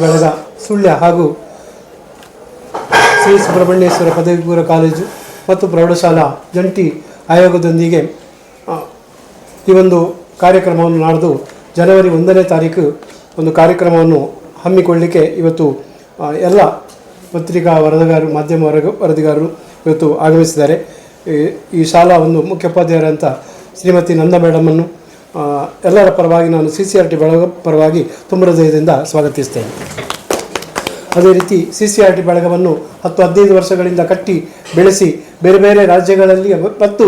ಬಳಗ ಸುಳ್ಯ ಹಾಗೂ ಶ್ರೀ ಸುಬ್ರಹ್ಮಣ್ಯೇಶ್ವರ ಪದವಿ ಪೂರ್ವ ಕಾಲೇಜು ಮತ್ತು ಪ್ರೌಢಶಾಲಾ ಜಂಟಿ ಆಯೋಗದೊಂದಿಗೆ ಈ ಒಂದು ಕಾರ್ಯಕ್ರಮವನ್ನು ನಾಡಿದು ಜನವರಿ ಒಂದನೇ ತಾರೀಕು ಒಂದು ಕಾರ್ಯಕ್ರಮವನ್ನು ಹಮ್ಮಿಕೊಳ್ಳಲಿಕ್ಕೆ ಇವತ್ತು ಎಲ್ಲ ಪತ್ರಿಕಾ ವರದಿಗಾರರು, ಮಾಧ್ಯಮ ವರಗ, ವರದಿಗಾರರು ಇವತ್ತು ಆಗಮಿಸಿದ್ದಾರೆ. ಈ- ಶಾಲಾ ಒಂದು ಮುಖ್ಯೋಪಾಧ್ಯಾಯರಂಥ ಶ್ರೀಮತಿ ನಂದ ಮೇಡಮನ್ನು ಎಲ್ಲರ ಪರವಾಗಿ ನಾನು ಸಿ ಸಿ ಆರ್ ಟಿ ಬಳಗ ಪರವಾಗಿ ತುಂಬ ಹೃದಯದಿಂದ ಸ್ವಾಗತಿಸ್ತೇನೆ. ಅದೇ ರೀತಿ ಸಿ ಸಿ ಆರ್ ಟಿ ಬಳಗವನ್ನು ಹತ್ತು ಹದಿನೈದು ವರ್ಷಗಳಿಂದ ಕಟ್ಟಿ ಬೆಳೆಸಿ ಬೇರೆ ಬೇರೆ ರಾಜ್ಯಗಳಲ್ಲಿ ಮತ್ತು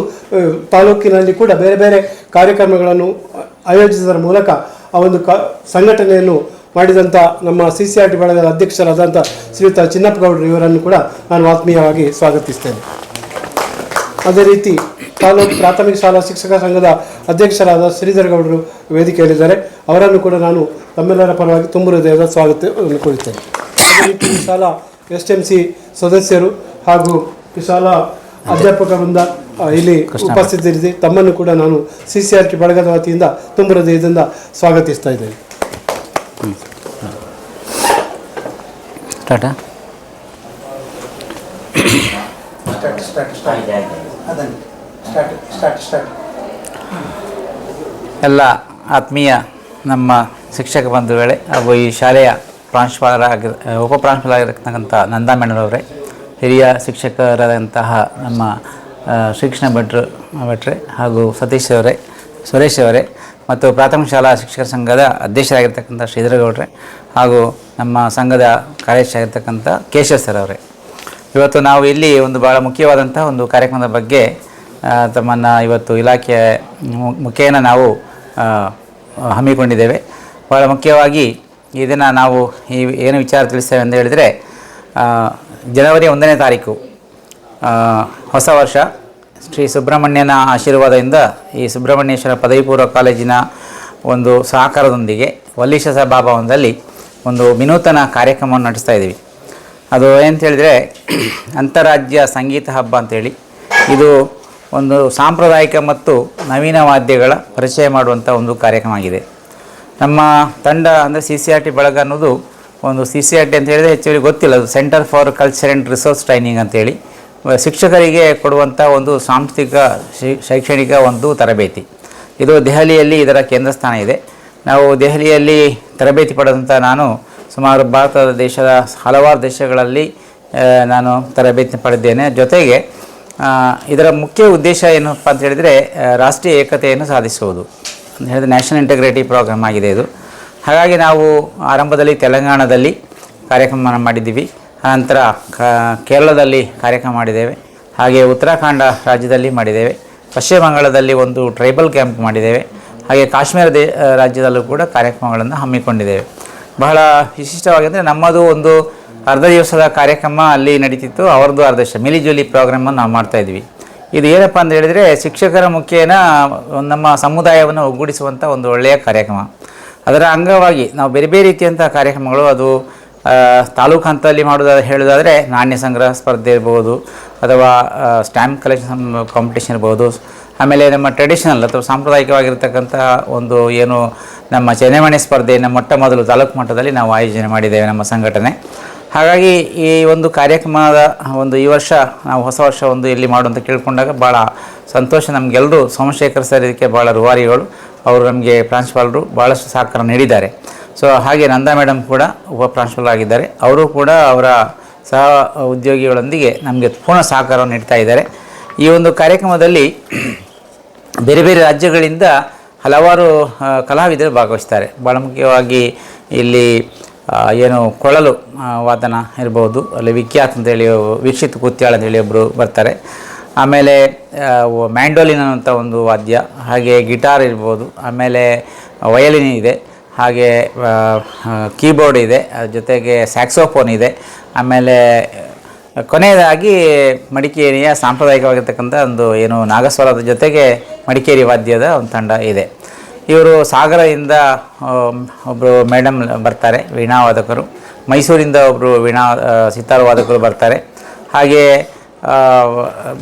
ತಾಲೂಕಿನಲ್ಲಿ ಕೂಡ ಬೇರೆ ಬೇರೆ ಕಾರ್ಯಕ್ರಮಗಳನ್ನು ಆಯೋಜಿಸುವುದರ ಮೂಲಕ ಆ ಒಂದು ಕ, ಸಂಘಟನೆಯನ್ನು ಮಾಡಿದಂಥ ನಮ್ಮ ಸಿ ಸಿ ಆರ್ ಟಿ ಬಳಗದ ಅಧ್ಯಕ್ಷರಾದಂಥ ಶ್ರೀಯುತ ಚಿನ್ನಪ್ಪಗೌಡರು ಇವರನ್ನು ಕೂಡ ನಾನು ಆತ್ಮೀಯವಾಗಿ ಸ್ವಾಗತಿಸ್ತೇನೆ. ಅದೇ ರೀತಿ ತಾಲೂಕು ಪ್ರಾಥಮಿಕ ಶಾಲಾ ಶಿಕ್ಷಕ ಸಂಘದ ಅಧ್ಯಕ್ಷರಾದ ಶ್ರೀಧರ್ ಗೌಡರು ವೇದಿಕೆಯಲ್ಲಿದ್ದಾರೆ. ಅವರನ್ನು ಕೂಡ ನಾನು ತಮ್ಮೆಲ್ಲರ ಪರವಾಗಿ ತುಂಬ ಹೃದಯದ ಸ್ವಾಗತವನ್ನು ಕೋರುತ್ತೇನೆ. ಈ ಶಾಲಾ ಎಸ್ ಎಂ ಸಿ ಸದಸ್ಯರು ಹಾಗೂ ಈ ಶಾಲಾ ಅಧ್ಯಾಪಕ ವೃಂದ ಇಲ್ಲಿ ಉಪಸ್ಥಿತರಿದೆ ತಮ್ಮನ್ನು ಕೂಡ ನಾನು ಸಿ ಸಿ ಆರ್ ಟಿ ಬಳಗದ ವತಿಯಿಂದ ತುಂಬ ಹೃದಯದಿಂದ ಸ್ವಾಗತಿಸ್ತಾ ಇದ್ದೇನೆ. ಸ್ಟಾರ್ಟಾ ಎಲ್ಲ ಆತ್ಮೀಯ ನಮ್ಮ ಶಿಕ್ಷಕ ಬಂಧುಗಳೇ, ಹಾಗೂ ಈ ಶಾಲೆಯ ಪ್ರಾಂಶುಪಾಲರಾಗಿ ಉಪಪ್ರಾಂಶುಪಾಲರಾಗಿರ್ತಕ್ಕಂಥ ನಂದಾ ಮೇಣರವರೇ ಹಿರಿಯ ಶಿಕ್ಷಕರಾದಂತಹ ನಮ್ಮ ಶಿಕ್ಷಣ ಭಟ್ರು ಭಟ್ರೆ, ಹಾಗೂ ಸತೀಶ್ ಅವರೇ, ಸುರೇಶ್ ಅವರೇ, ಮತ್ತು ಪ್ರಾಥಮಿಕ ಶಾಲಾ ಶಿಕ್ಷಕರ ಸಂಘದ ಅಧ್ಯಕ್ಷರಾಗಿರ್ತಕ್ಕಂಥ ಶ್ರೀಧರಗೌಡ್ರೆ, ಹಾಗೂ ನಮ್ಮ ಸಂಘದ ಕಾರ್ಯದರ್ಶಿಯಾಗಿರ್ತಕ್ಕಂಥ ಕೇಶವ್ ಸರ್ ಅವರೇ. ಇವತ್ತು ನಾವು ಇಲ್ಲಿ ಒಂದು ಭಾಳ ಮುಖ್ಯವಾದಂಥ ಒಂದು ಕಾರ್ಯಕ್ರಮದ ಬಗ್ಗೆ ತಮ್ಮನ್ನು ಇವತ್ತು ಇಲಾಖೆಯ ಮುಖೇನ ನಾವು ಹಮ್ಮಿಕೊಂಡಿದ್ದೇವೆ. ಬಹಳ ಮುಖ್ಯವಾಗಿ ಇದನ್ನು ನಾವು ಈ ಏನು ವಿಚಾರ ತಿಳಿಸ್ತೇವೆ ಅಂತ ಹೇಳಿದರೆ ಜನವರಿ ಒಂದನೇ ತಾರೀಕು ಹೊಸ ವರ್ಷ. ಶ್ರೀ ಸುಬ್ರಹ್ಮಣ್ಯನ ಆಶೀರ್ವಾದದಿಂದ ಈ ಸುಬ್ರಹ್ಮಣ್ಯೇಶ್ವರ ಪದವಿ ಪೂರ್ವ ಕಾಲೇಜಿನ ಒಂದು ಸಹಕಾರದೊಂದಿಗೆ ವಲ್ಲಿಶ ಸಭಾಭವನದಲ್ಲಿ ಒಂದು ವಿನೂತನ ಕಾರ್ಯಕ್ರಮವನ್ನು ನಡೆಸ್ತಾ ಇದ್ದೀವಿ. ಅದು ಏನಂತ ಹೇಳಿದರೆ, ಅಂತಾರಾಜ್ಯ ಸಂಗೀತ ಹಬ್ಬ ಅಂತೇಳಿ. ಇದು ಒಂದು ಸಾಂಪ್ರದಾಯಿಕ ಮತ್ತು ನವೀನ ವಾದ್ಯಗಳ ಪರಿಚಯ ಮಾಡುವಂಥ ಒಂದು ಕಾರ್ಯಕ್ರಮ ಆಗಿದೆ. ನಮ್ಮ ತಂಡ ಅಂದರೆ ಸಿ ಸಿ ಆರ್ ಟಿ ಬಳಗ ಅನ್ನೋದು ಒಂದು ಸಿ ಸಿ ಆರ್ ಟಿ ಅಂತ ಹೇಳಿದರೆ ಹೆಚ್ಚುವರಿ ಗೊತ್ತಿಲ್ಲ. ಅದು centre for culture and resource training ಅಂತೇಳಿ ಶಿಕ್ಷಕರಿಗೆ ಕೊಡುವಂಥ ಒಂದು ಸಾಂಸ್ಥಿಕ ಶೈಕ್ಷಣಿಕ ಒಂದು ತರಬೇತಿ. ಇದು ದೆಹಲಿಯಲ್ಲಿ ಇದರ ಕೇಂದ್ರ ಸ್ಥಾನ ಇದೆ. ನಾವು ದೆಹಲಿಯಲ್ಲಿ ತರಬೇತಿ ಪಡೆದಂಥ ನಾನು ಸುಮಾರು ಭಾರತದ ದೇಶದ ಹಲವಾರು ದೇಶಗಳಲ್ಲಿ ನಾನು ತರಬೇತಿ ಪಡೆದಿದ್ದೇನೆ ಜೊತೆಗೆ ಇದರ ಮುಖ್ಯ ಉದ್ದೇಶ ಏನಪ್ಪ ಅಂತ ಹೇಳಿದರೆ ರಾಷ್ಟ್ರೀಯ ಏಕತೆಯನ್ನು ಸಾಧಿಸುವುದು. ಅಂತ ಹೇಳಿದ್ರೆ ನ್ಯಾಷನಲ್ ಇಂಟಗ್ರೇಟಿವ್ ಪ್ರೋಗ್ರಾಮ್ ಆಗಿದೆ ಇದು. ಹಾಗಾಗಿ ನಾವು ಆರಂಭದಲ್ಲಿ ತೆಲಂಗಾಣದಲ್ಲಿ ಕಾರ್ಯಕ್ರಮವನ್ನು ಮಾಡಿದ್ದೀವಿ. ಅನಂತರ ಕೇರಳದಲ್ಲಿ ಕಾರ್ಯಕ್ರಮ ಮಾಡಿದ್ದೇವೆ. ಹಾಗೆ ಉತ್ತರಾಖಂಡ ರಾಜ್ಯದಲ್ಲಿ ಮಾಡಿದ್ದೇವೆ. ಪಶ್ಚಿಮ ಬಂಗಾಳದಲ್ಲಿ ಒಂದು ಟ್ರೈಬಲ್ ಕ್ಯಾಂಪ್ ಮಾಡಿದ್ದೇವೆ. ಹಾಗೆ ಕಾಶ್ಮೀರ ರಾಜ್ಯದಲ್ಲೂ ಕೂಡ ಕಾರ್ಯಕ್ರಮಗಳನ್ನು ಹಮ್ಮಿಕೊಂಡಿದ್ದೇವೆ. ಬಹಳ ವಿಶಿಷ್ಟವಾಗಿ ಅಂದರೆ ನಮ್ಮದು ಒಂದು ಅರ್ಧ ದಿವಸದ ಕಾರ್ಯಕ್ರಮ ಅಲ್ಲಿ ನಡೀತಿತ್ತು. ಅವ್ರದ್ದು ಅರ್ಧ ದಿವಸ. ಮಿಲಿಜುಲಿ ಪ್ರೋಗ್ರಾಮನ್ನು ನಾವು ಮಾಡ್ತಾ ಇದ್ವಿ. ಇದು ಏನಪ್ಪ ಅಂತ ಹೇಳಿದರೆ, ಶಿಕ್ಷಕರ ಮುಖೇನ ನಮ್ಮ ಸಮುದಾಯವನ್ನು ಒಗ್ಗೂಡಿಸುವಂಥ ಒಂದು ಒಳ್ಳೆಯ ಕಾರ್ಯಕ್ರಮ. ಅದರ ಅಂಗವಾಗಿ ನಾವು ಬೇರೆ ಬೇರೆ ರೀತಿಯಂಥ ಕಾರ್ಯಕ್ರಮಗಳು, ಅದು ತಾಲೂಕು ಹಂತದಲ್ಲಿ ಮಾಡೋದಾದ್ರೆ ಹೇಳೋದಾದರೆ, ನಾಣ್ಯ ಸಂಗ್ರಹ ಸ್ಪರ್ಧೆ ಇರ್ಬೋದು, ಅಥವಾ ಸ್ಟ್ಯಾಂಪ್ ಕಲೆಕ್ಷನ್ ಕಾಂಪಿಟೇಷನ್ ಇರ್ಬೋದು. ಆಮೇಲೆ ನಮ್ಮ ಟ್ರೆಡಿಷನಲ್ ಅಥವಾ ಸಾಂಪ್ರದಾಯಿಕವಾಗಿರ್ತಕ್ಕಂಥ ಒಂದು ಏನು, ನಮ್ಮ ಚೆನ್ನೆಮಣೆ ಸ್ಪರ್ಧೆಯನ್ನು ಮೊಟ್ಟ ಮೊದಲು ತಾಲೂಕು ಮಟ್ಟದಲ್ಲಿ ನಾವು ಆಯೋಜನೆ ಮಾಡಿದ್ದೇವೆ ನಮ್ಮ ಸಂಘಟನೆ. ಹಾಗಾಗಿ ಈ ಒಂದು ಕಾರ್ಯಕ್ರಮದ ಒಂದು ಈ ವರ್ಷ ನಾವು ಹೊಸ ವರ್ಷ ಒಂದು ಇಲ್ಲಿ ಮಾಡುವಂತ ಕೇಳಿಕೊಂಡಾಗ ಭಾಳ ಸಂತೋಷ. ನಮಗೆಲ್ಲರೂ ಸೋಮಶೇಖರ್ ಸರ್ ಇದಕ್ಕೆ ಭಾಳ ರುವಾರಿಗಳು. ಅವರು ನಮಗೆ ಪ್ರಾಂಶುಪಾಲರು ಭಾಳಷ್ಟು ಸಹಕಾರ ನೀಡಿದ್ದಾರೆ. ಸೊ ಹಾಗೆ ನಂದಾ ಮೇಡಮ್ ಕೂಡ ಉಪ ಪ್ರಾಂಶುಪಾಲರಾಗಿದ್ದಾರೆ ಅವರು ಕೂಡ ಅವರ ಸಹ ಉದ್ಯೋಗಿಗಳೊಂದಿಗೆ ನಮಗೆ ಪೂರ್ಣ ಸಹಕಾರವನ್ನು ನೀಡ್ತಾ ಇದ್ದಾರೆ. ಈ ಒಂದು ಕಾರ್ಯಕ್ರಮದಲ್ಲಿ ಬೇರೆ ಬೇರೆ ರಾಜ್ಯಗಳಿಂದ ಹಲವಾರು ಕಲಾವಿದರು ಭಾಗವಹಿಸ್ತಾರೆ. ಭಾಳ ಮುಖ್ಯವಾಗಿ ಇಲ್ಲಿ ಏನು ಕೊಳಲು ವಾದನ ಇರ್ಬೋದು, ಅಲ್ಲಿ ವಿಖ್ಯಾತ್ ಅಂತೇಳಿ ವೀಕ್ಷಿತ್ ಕುತ್ಯಾಳ ಅಂತೇಳಿ ಒಬ್ಬರು ಬರ್ತಾರೆ. ಆಮೇಲೆ ಮ್ಯಾಂಡೋಲಿನ್ ಅಂತ ಒಂದು ವಾದ್ಯ, ಹಾಗೆ ಗಿಟಾರ್ ಇರ್ಬೋದು, ಆಮೇಲೆ ವಯಲಿನ್ ಇದೆ, ಹಾಗೆ ಕೀಬೋರ್ಡ್ ಇದೆ ಜೊತೆಗೆ ಸ್ಯಾಕ್ಸೋಫೋನ್ ಇದೆ, ಆಮೇಲೆ ಕೊನೆಯದಾಗಿ ಮಡಿಕೇರಿಯ ಸಾಂಪ್ರದಾಯಿಕವಾಗಿರ್ತಕ್ಕಂಥ ಒಂದು ಏನು ನಾಗಸ್ವರದ ಜೊತೆಗೆ ಮಡಿಕೇರಿ ವಾದ್ಯದ ಒಂದು ತಂಡ ಇದೆ. ಇವರು ಸಾಗರದಿಂದ ಒಬ್ಬರು ಮೇಡಮ್ ಬರ್ತಾರೆ ವೀಣಾ ವಾದಕರು ಮೈಸೂರಿಂದ ಒಬ್ಬರು ವೀಣಾ ಸಿತಾರ ವಾದಕರು ಬರ್ತಾರೆ. ಹಾಗೆ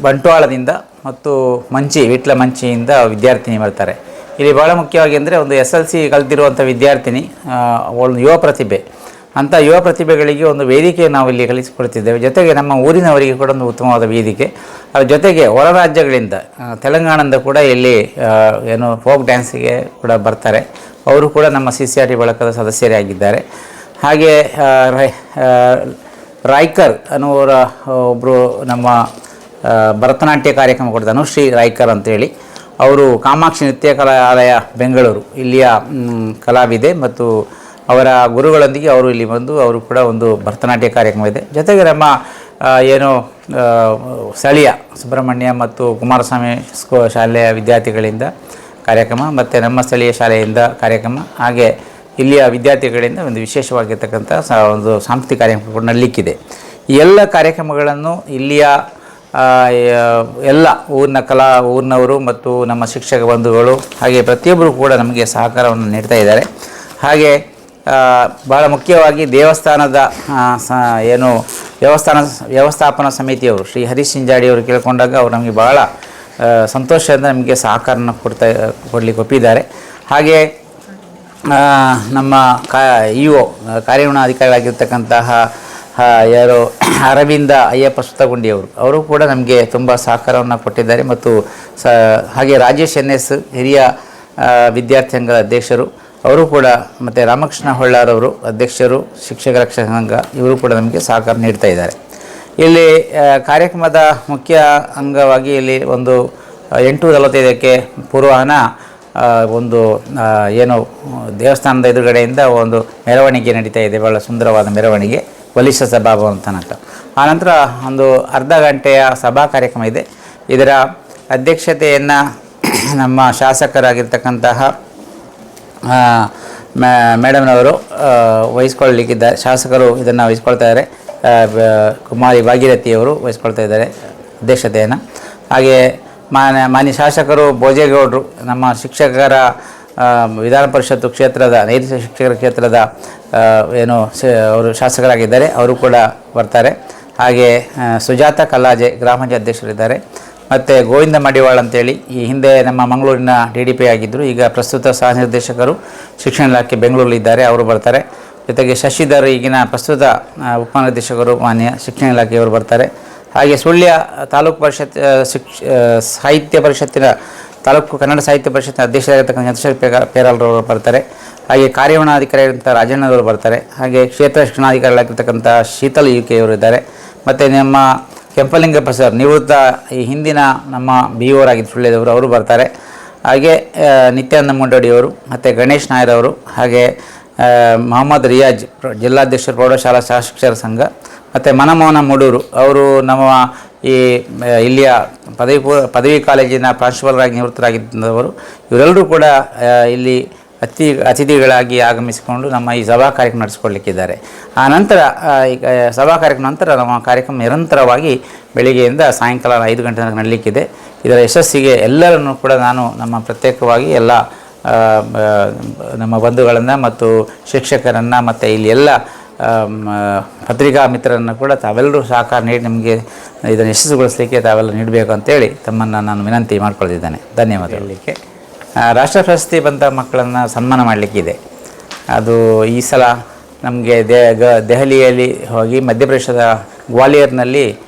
ಬಂಟ್ವಾಳದಿಂದ ಮತ್ತು ಮಂಚಿ, ವಿಟ್ಲ ಮಂಚಿಯಿಂದ ವಿದ್ಯಾರ್ಥಿನಿ ಬರ್ತಾರೆ. ಇಲ್ಲಿ ಭಾಳ ಮುಖ್ಯವಾಗಿ ಅಂದರೆ ಒಂದು ಎಸ್ ಎಲ್ ಸಿ ಕಲ್ತಿರುವಂಥ ವಿದ್ಯಾರ್ಥಿನಿ ಒಂದು ಯುವ ಪ್ರತಿಭೆ. ಅಂಥ ಯುವ ಪ್ರತಿಭೆಗಳಿಗೆ ಒಂದು ವೇದಿಕೆ ನಾವು ಇಲ್ಲಿ ಕಲಿಸಿಕೊಡ್ತಿದ್ದೇವೆ ಜೊತೆಗೆ ನಮ್ಮ ಊರಿನವರಿಗೆ ಕೂಡ ಒಂದು ಉತ್ತಮವಾದ ವೇದಿಕೆ. ಅದ್ರ ಜೊತೆಗೆ ಹೊರ ರಾಜ್ಯಗಳಿಂದ ತೆಲಂಗಾಣದಿಂದ ಕೂಡ ಇಲ್ಲಿ ಏನು ಫೋಕ್ ಡ್ಯಾನ್ಸಿಗೆ ಕೂಡ ಬರ್ತಾರೆ. ಅವರು ಕೂಡ ನಮ್ಮ ಸಿ ಸಿ ಆರ್ ಟಿ ಬಳಕದ ಸದಸ್ಯರೇ ಆಗಿದ್ದಾರೆ. ಹಾಗೆ ರಾಯ್ಕರ್ ಅನ್ನುವರ ಒಬ್ಬರು ನಮ್ಮ ಭರತನಾಟ್ಯ ಕಾರ್ಯಕ್ರಮ ಕೊಡ್ತಾರೆ. ಅನುಶ್ರೀ ರಾಯ್ಕರ್ ಅಂತೇಳಿ. ಅವರು ಕಾಮಾಕ್ಷಿ ನೃತ್ಯ ಕಲಾಲಯ ಬೆಂಗಳೂರು. ಇಲ್ಲಿಯ ಕಲಾವಿದೆ ಮತ್ತು ಅವರ ಗುರುಗಳೊಂದಿಗೆ ಅವರು ಇಲ್ಲಿ ಬಂದು, ಅವರು ಕೂಡ ಒಂದು ಭರತನಾಟ್ಯ ಕಾರ್ಯಕ್ರಮ ಇದೆ ಜೊತೆಗೆ ನಮ್ಮ ಏನು ಸ್ಥಳೀಯ ಸುಬ್ರಹ್ಮಣ್ಯ ಮತ್ತು ಕುಮಾರಸ್ವಾಮಿ ಸ್ಕೂ, ಶಾಲೆಯ ವಿದ್ಯಾರ್ಥಿಗಳಿಂದ ಕಾರ್ಯಕ್ರಮ ಮತ್ತು ನಮ್ಮ ಸ್ಥಳೀಯ ಶಾಲೆಯಿಂದ ಕಾರ್ಯಕ್ರಮ, ಹಾಗೆ ಇಲ್ಲಿಯ ವಿದ್ಯಾರ್ಥಿಗಳಿಂದ ಒಂದು ವಿಶೇಷವಾಗಿರ್ತಕ್ಕಂಥ ಒಂದು ಸಾಂಸ್ಕೃತಿಕ ಕಾರ್ಯಕ್ರಮ ಕೂಡ ನಡಲಿಕ್ಕಿದೆ. ಎಲ್ಲ ಕಾರ್ಯಕ್ರಮಗಳನ್ನು ಇಲ್ಲಿಯ ಎಲ್ಲ ಊರಿನ ಕಲಾ, ಊರಿನವರು ಮತ್ತು ನಮ್ಮ ಶಿಕ್ಷಕ ಬಂಧುಗಳು ಹಾಗೆ ಪ್ರತಿಯೊಬ್ಬರು ಕೂಡ ನಮಗೆ ಸಹಕಾರವನ್ನು ನೀಡ್ತಾ ಇದ್ದಾರೆ. ಹಾಗೆ ಬಹಳ ಮುಖ್ಯವಾಗಿ ದೇವಸ್ಥಾನದ ಏನು ವ್ಯವಸ್ಥಾನ, ವ್ಯವಸ್ಥಾಪನಾ ಸಮಿತಿಯವರು, ಶ್ರೀ ಹರೀಶ್ ಸಿಂಜಾಡಿಯವರು ಕೇಳ್ಕೊಂಡಾಗ ಅವರು ನಮಗೆ ಭಾಳ ಸಂತೋಷದಿಂದ ನಮಗೆ ಸಹಕಾರನ ಕೊಡ್ತಾ, ಕೊಡಲಿಕ್ಕೆ ಒಪ್ಪಿದ್ದಾರೆ. ಹಾಗೆ ನಮ್ಮ ಕಾ ಇ ಒ ಯಾರು, ಅರವಿಂದ ಅಯ್ಯಪ್ಪ ಸುತ್ತಗುಂಡಿಯವರು ಅವರು ಕೂಡ ನಮಗೆ ತುಂಬ ಸಹಕಾರವನ್ನು ಕೊಟ್ಟಿದ್ದಾರೆ ಮತ್ತು ಸ, ಹಾಗೆ ರಾಜೇಶ್ ಎನ್ ಎಸ್ ಹಿರಿಯ ವಿದ್ಯಾರ್ಥಿ ಸಂಘದ ಅಧ್ಯಕ್ಷರು ಅವರು ಕೂಡ ಮತ್ತು ರಾಮಕೃಷ್ಣ ಹೊಳ್ಳಾರವರು, ಅಧ್ಯಕ್ಷರು, ಶಿಕ್ಷಕ ರಕ್ಷಕ ಸಂಘ, ಇವರು ಕೂಡ ನಮಗೆ ಸಹಕಾರ ನೀಡ್ತಾ ಇದ್ದಾರೆ. ಇಲ್ಲಿ ಕಾರ್ಯಕ್ರಮದ ಮುಖ್ಯ ಅಂಗವಾಗಿ ಇಲ್ಲಿ ಒಂದು ಎಂಟು ನಲವತ್ತೈದಕ್ಕೆ ಪೂರ್ವಾಹನ ಒಂದು ಏನು, ದೇವಸ್ಥಾನದ ಎದುರುಗಡೆಯಿಂದ ಒಂದು ಮೆರವಣಿಗೆ ನಡೀತಾ ಇದೆ ಭಾಳ ಸುಂದರವಾದ ಮೆರವಣಿಗೆ ಬಲಿಷ್ಠ ಸಭಾಭವನ ತನಕ. ಆನಂತರ ಒಂದು ಅರ್ಧ ಗಂಟೆಯ ಸಭಾ ಕಾರ್ಯಕ್ರಮ ಇದೆ. ಇದರ ಅಧ್ಯಕ್ಷತೆಯನ್ನು ನಮ್ಮ ಶಾಸಕರಾಗಿರ್ತಕ್ಕಂತಹ ಮೇಡಮ್ನವರು ವಹಿಸ್ಕೊಳ್ಳಲಿಕ್ಕಿದ್ದಾರೆ ಶಾಸಕರು ಇದನ್ನು ವಹಿಸ್ಕೊಳ್ತಾ ಇದ್ದಾರೆ ಕುಮಾರಿ ಭಾಗೀರಥಿಯವರು ವಹಿಸ್ಕೊಳ್ತಾ ಇದ್ದಾರೆ ಅಧ್ಯಕ್ಷತೆಯನ್ನು. ಹಾಗೆ ಮಾನ್ಯ ಮಾನ್ಯ ಶಾಸಕರು ಭೋಜೇಗೌಡರು, ನಮ್ಮ ಶಿಕ್ಷಕರ ವಿಧಾನ ಪರಿಷತ್ತು ಕ್ಷೇತ್ರದ, ನೈತಿಕ ಶಿಕ್ಷಕರ ಕ್ಷೇತ್ರದ ಏನು ಅವರು ಶಾಸಕರಾಗಿದ್ದಾರೆ. ಅವರು ಕೂಡ ಬರ್ತಾರೆ. ಹಾಗೆ ಸುಜಾತ ಕಲ್ಲಾಜೆ ಗ್ರಾಮ ಪಂಚಾಯತ್ ಅಧ್ಯಕ್ಷರಿದ್ದಾರೆ. ಮತ್ತು ಗೋವಿಂದ ಮಡಿವಾಳ್ ಅಂತೇಳಿ, ಈ ಹಿಂದೆ ನಮ್ಮ ಮಂಗಳೂರಿನ ಡಿ ಡಿ ಪಿ ಆಗಿದ್ದರು ಈಗ ಪ್ರಸ್ತುತ ಸಹ ನಿರ್ದೇಶಕರು ಶಿಕ್ಷಣ ಇಲಾಖೆ ಬೆಂಗಳೂರಲ್ಲಿದ್ದಾರೆ ಅವರು ಬರ್ತಾರೆ. ಜೊತೆಗೆ ಶಶಿಧರ್ ಈಗಿನ ಪ್ರಸ್ತುತ ಉಪನಿರ್ದೇಶಕರು ಮಾನ್ಯ ಶಿಕ್ಷಣ ಇಲಾಖೆಯವರು ಬರ್ತಾರೆ. ಹಾಗೆ ಸುಳ್ಯ ತಾಲೂಕು ಪರಿಷತ್ ಶಿಕ್ಷ ಸಾಹಿತ್ಯ ಪರಿಷತ್ತಿನ ತಾಲೂಕು ಕನ್ನಡ ಸಾಹಿತ್ಯ ಪರಿಷತ್ತಿನ ಅಧ್ಯಕ್ಷರಾಗಿರ್ತಕ್ಕಂಥ ಚಂದ್ರಶೇಖರ್ ಪೇಗ, ಪೇರಾಲ್ರವರು ಬರ್ತಾರೆ. ಹಾಗೆ ಕಾರ್ಯವರಣಾಧಿಕಾರಿಯಾಗಿರ್ತಕ್ಕಂಥ ರಾಜಣ್ಣವರು ಬರ್ತಾರೆ. ಹಾಗೆ ಕ್ಷೇತ್ರ ಶಿಕ್ಷಣಾಧಿಕಾರಿಗಳಾಗಿರ್ತಕ್ಕಂಥ ಶೀತಲ್ ಯು ಕೆ ಅವರು ಇದ್ದಾರೆ. ಮತ್ತು ನಮ್ಮ ಕೆಂಪಲಿಂಗ ಸರ್ ನಿವೃತ್ತ ಈ ಹಿಂದಿನ ನಮ್ಮ ಬಿ ಓರಾಗಿದ್ದ ಸುಳ್ಯದವರು, ಅವರು ಬರ್ತಾರೆ. ಹಾಗೆ ನಿತ್ಯಾನಂದ ಮುಂಡೋಡಿಯವರು ಮತ್ತು ಗಣೇಶ್ ನಾಯರ್ ಅವರು, ಹಾಗೆ ಮೊಹಮ್ಮದ್ ರಿಯಾಜ್ ಜಿಲ್ಲಾಧ್ಯಕ್ಷರು, ಪ್ರೌಢಶಾಲಾ ಶಾಸಕರ ಸಂಘ, ಮತ್ತು ಮನಮೋಹನ ಮೂಡೂರು ಅವರು ನಮ್ಮ ಈ ಇಲ್ಲಿಯ ಪದವಿ ಪೂರ್ವ ಪದವಿ ಕಾಲೇಜಿನ ಪ್ರಾಂಶುಪಾಲರಾಗಿ ನಿವೃತ್ತರಾಗಿದ್ದವರು. ಇವರೆಲ್ಲರೂ ಕೂಡ ಇಲ್ಲಿ ಅತಿ ಅತಿಥಿಗಳಾಗಿ ಆಗಮಿಸಿಕೊಂಡು ನಮ್ಮ ಈ ಸಭಾ ಕಾರ್ಯಕ್ರಮ ನಡೆಸಿಕೊಳ್ಳಲಿಕ್ಕಿದ್ದಾರೆ ಆ ನಂತರ ಈಗ ಸಭಾ ಕಾರ್ಯಕ್ರಮ ನಂತರ ನಮ್ಮ ಕಾರ್ಯಕ್ರಮ ನಿರಂತರವಾಗಿ ಬೆಳಿಗ್ಗೆಯಿಂದ ಸಾಯಂಕಾಲ ಐದು ಗಂಟೆ ತನಕ ನಡೀಲಿಕ್ಕಿದೆ. ಇದರ ಯಶಸ್ಸಿಗೆ ಎಲ್ಲರನ್ನು ಕೂಡ ನಾನು ನಮ್ಮ ಪ್ರತ್ಯೇಕವಾಗಿ ಎಲ್ಲ ನಮ್ಮ ಬಂಧುಗಳನ್ನು ಮತ್ತು ಶಿಕ್ಷಕರನ್ನು ಮತ್ತು ಇಲ್ಲಿ ಎಲ್ಲ ಪತ್ರಿಕಾ ಮಿತ್ರರನ್ನು ಕೂಡ ತಾವೆಲ್ಲರೂ ಸಹಕಾರ ನೀಡಿ ನಿಮಗೆ ಇದನ್ನು ಯಶಸ್ಸುಗೊಳಿಸಲಿಕ್ಕೆ ತಾವೆಲ್ಲ ನೀಡಬೇಕು ಅಂತೇಳಿ ತಮ್ಮನ್ನು ನಾನು ವಿನಂತಿ ಮಾಡ್ಕೊಳ್ತಿದ್ದೇನೆ. ಧನ್ಯವಾದ ಹೇಳಲಿಕ್ಕೆ ರಾಷ್ಟ್ರ ಪ್ರಶಸ್ತಿ ಬಂದ ಮಕ್ಕಳನ್ನು ಸನ್ಮಾನ ಮಾಡಲಿಕ್ಕಿದೆ. ಅದು ಈ ಸಲ ನಮಗೆ ಗ, ದೆಹಲಿಯಲ್ಲಿ ಹೋಗಿ ಮಧ್ಯಪ್ರದೇಶದ ಗ್ವಾಲಿಯರ್ನಲ್ಲಿ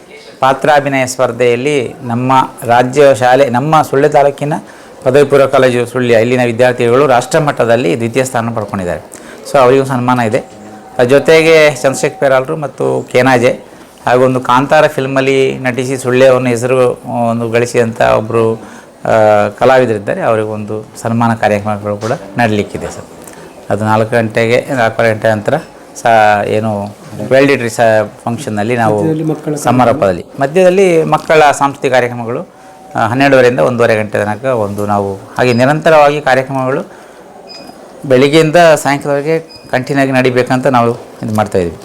ಪಾತ್ರಾಭಿನಯ ಸ್ಪರ್ಧೆಯಲ್ಲಿ ನಮ್ಮ ರಾಜ್ಯ ಶಾಲೆ, ನಮ್ಮ ಸುಳ್ಯ ತಾಲೂಕಿನ ಪದವಿ ಪೂರ್ವ ಕಾಲೇಜು ಸುಳ್ಯ, ಇಲ್ಲಿನ ವಿದ್ಯಾರ್ಥಿಗಳು ರಾಷ್ಟ್ರ ಮಟ್ಟದಲ್ಲಿ ದ್ವಿತೀಯ ಸ್ಥಾನ ಪಡ್ಕೊಂಡಿದ್ದಾರೆ. ಸೊ, ಅವರಿಗೂ ಸನ್ಮಾನ ಇದೆ. ಜೊತೆಗೆ ಚಂದ್ರಶೇಖರ್ ಅವರು ಮತ್ತು ಕೆನಾಜೆ ಹಾಗೂ ಒಂದು ಕಾಂತಾರ ಫಿಲ್ಮಲ್ಲಿ ನಟಿಸಿ ಸುಳ್ಯವನ್ನು ಹೆಸರು, ಒಂದು ಗಳಿಸಿದಂಥ ಒಬ್ಬರು ಕಲಾವಿದರಿದ್ದಾರೆ. ಅವರಿಗೊಂದು ಸನ್ಮಾನ ಕಾರ್ಯಕ್ರಮಗಳು ಕೂಡ ನಡೀಲಿಕ್ಕಿದೆ ಸರ್. ಅದು ನಾಲ್ಕು ಗಂಟೆಗೆ ನಾಲ್ಕೂವರೆ ಗಂಟೆ ನಂತರ ಸಹ ಏನು ವೆಲ್ಡಿಟ್ರಿ ಸ ಫಂಕ್ಷನ್ನಲ್ಲಿ ನಾವು ಸಮಾರಂಭದಲ್ಲಿ ಸಮಾರೋಪದಲ್ಲಿ. ಮಧ್ಯದಲ್ಲಿ ಮಕ್ಕಳ ಸಾಂಸ್ಕೃತಿಕ ಕಾರ್ಯಕ್ರಮಗಳು ಹನ್ನೆರಡುವರೆಯಿಂದ ಒಂದೂವರೆ ಗಂಟೆ ತನಕ ಒಂದು ನಾವು ಹಾಗೆ ನಿರಂತರವಾಗಿ ಕಾರ್ಯಕ್ರಮಗಳು ಬೆಳಿಗ್ಗೆಯಿಂದ ಸಾಯಂಕಾಲವರೆಗೆ ಕಂಟಿನ್ಯೂ ಆಗಿ ನಡಿಬೇಕಂತ ನಾವು ಇದು ಮಾಡ್ತಾಯಿದ್ವಿ